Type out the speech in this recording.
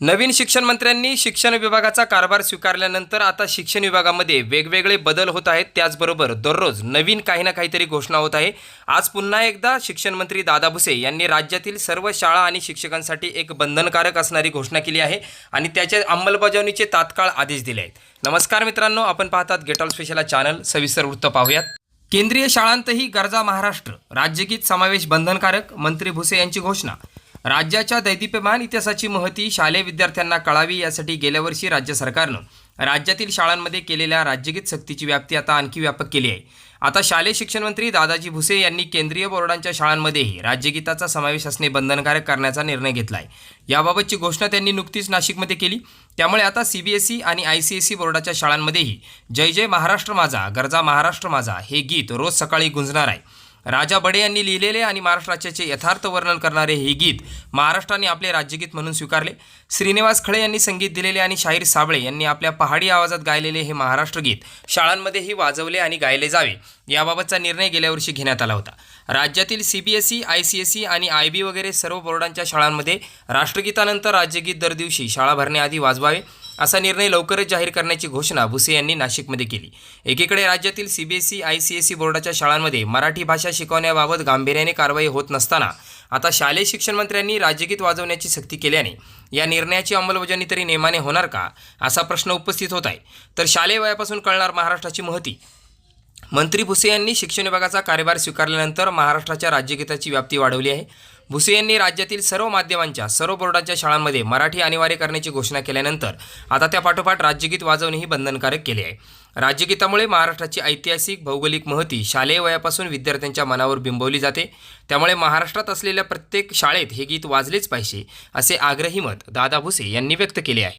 नवीन शिक्षण मंत्र्यांनी शिक्षण विभागाचा कारभार स्वीकारल्यानंतर आता शिक्षण विभागामध्ये वेगवेगळे बदल होत आहेत. त्याचबरोबर दररोज नवीन काही ना काहीतरी घोषणा होत आहे. आज पुन्हा एकदा शिक्षण मंत्री दादा भुसे यांनी राज्यातील सर्व शाळा आणि शिक्षकांसाठी एक बंधनकारक असणारी घोषणा केली आहे आणि त्याच्या अंमलबजावणीचे तात्काळ आदेश दिले आहेत. नमस्कार मित्रांनो आपण पाहतात गेटॉल स्पेशल चॅनल सविस्तर वृत्त पाहूयात. केंद्रीय शाळांतही गरजा महाराष्ट्र. राज्यगीत समावेश बंधनकारक मंत्री भुसे यांची घोषणा. राज्याच्या दैदिप्यमान इतिहासाची महती शालेय विद्यार्थ्यांना कळावी यासाठी गेल्या वर्षी राज्य सरकारनं राज्यातील शाळांमध्ये केलेल्या राज्यगीत सक्तीची व्याप्ती आता आणखी व्यापक केली आहे. आता शालेय शिक्षण मंत्री दादाजी भुसे यांनी केंद्रीय बोर्डांच्या शाळांमध्येही राज्यगीताचा समावेश असणे बंधनकारक करण्याचा निर्णय घेतला आहे याबाबतची घोषणा त्यांनी नुकतीच नाशिकमध्ये केली. त्यामुळे आता सी बी एस ई आणि आय सी एस ई बोर्डाच्या शाळांमध्येही जय जय महाराष्ट्र माझा गरजा महाराष्ट्र माझा हे गीत रोज सकाळी गुंजणार आहे. राजा बडे यांनी लिहिलेले आणि महाराष्ट्र राज्याचे यथार्थ वर्णन करणारे हे गीत महाराष्ट्राने आपले राज्यगीत म्हणून स्वीकारले. श्रीनिवास खळे यांनी संगीत दिलेले आणि शाहीर साबळे यांनी आपल्या पहाडी आवाजात गायलेले हे महाराष्ट्र गीत शाळांमध्येही वाजवले आणि गायले जावे याबाबतचा निर्णय गेल्या वर्षी घेण्यात आला होता. राज्यातील C B S E I C S E आणि आय बी वगैरे सर्व बोर्डांच्या शाळांमध्ये राष्ट्रगीतानंतर राज्यगीत दर दिवशी शाळा भरण्याआधी वाजवावे. असा निर्णय लवकरच जाहीर करण्याची घोषणा भुसे यांनी नाशिकमध्ये केली. एकीकडे राज्यातील CBSE I C S E बोर्डाच्या शाळांमध्ये मराठी भाषा शिकवण्याबाबत गांभीर्याने कारवाई होत नसताना आता शालेय शिक्षण मंत्र्यांनी राज्यगीत वाजवण्याची सक्ती केल्याने या निर्णयाची अंमलबजावणी तरी नेमाने होणार का असा प्रश्न उपस्थित होत आहे. तर शालेय वयापासून कळणार महाराष्ट्राची महती. मंत्री भुसे यांनी शिक्षण विभागाचा कार्यभार स्वीकारल्यानंतर महाराष्ट्राच्या राज्यगीताची व्याप्ती वाढवली आहे. भुसे यांनी राज्यातील सर्व माध्यमांच्या सर्व बोर्डांच्या शाळांमध्ये मराठी अनिवार्य करण्याची घोषणा केल्यानंतर आता त्या पाठोपाठ राज्यगीत वाजवणेही बंधनकारक केले आहे. राज्यगीतामुळे महाराष्ट्राची ऐतिहासिक भौगोलिक महती शालेय वयापासून विद्यार्थ्यांच्या मनावर बिंबवली जाते. त्यामुळे महाराष्ट्रात असलेल्या प्रत्येक शाळेत हे गीत वाजलेच पाहिजे असे आग्रही मत दादा भुसे यांनी व्यक्त केले आहे.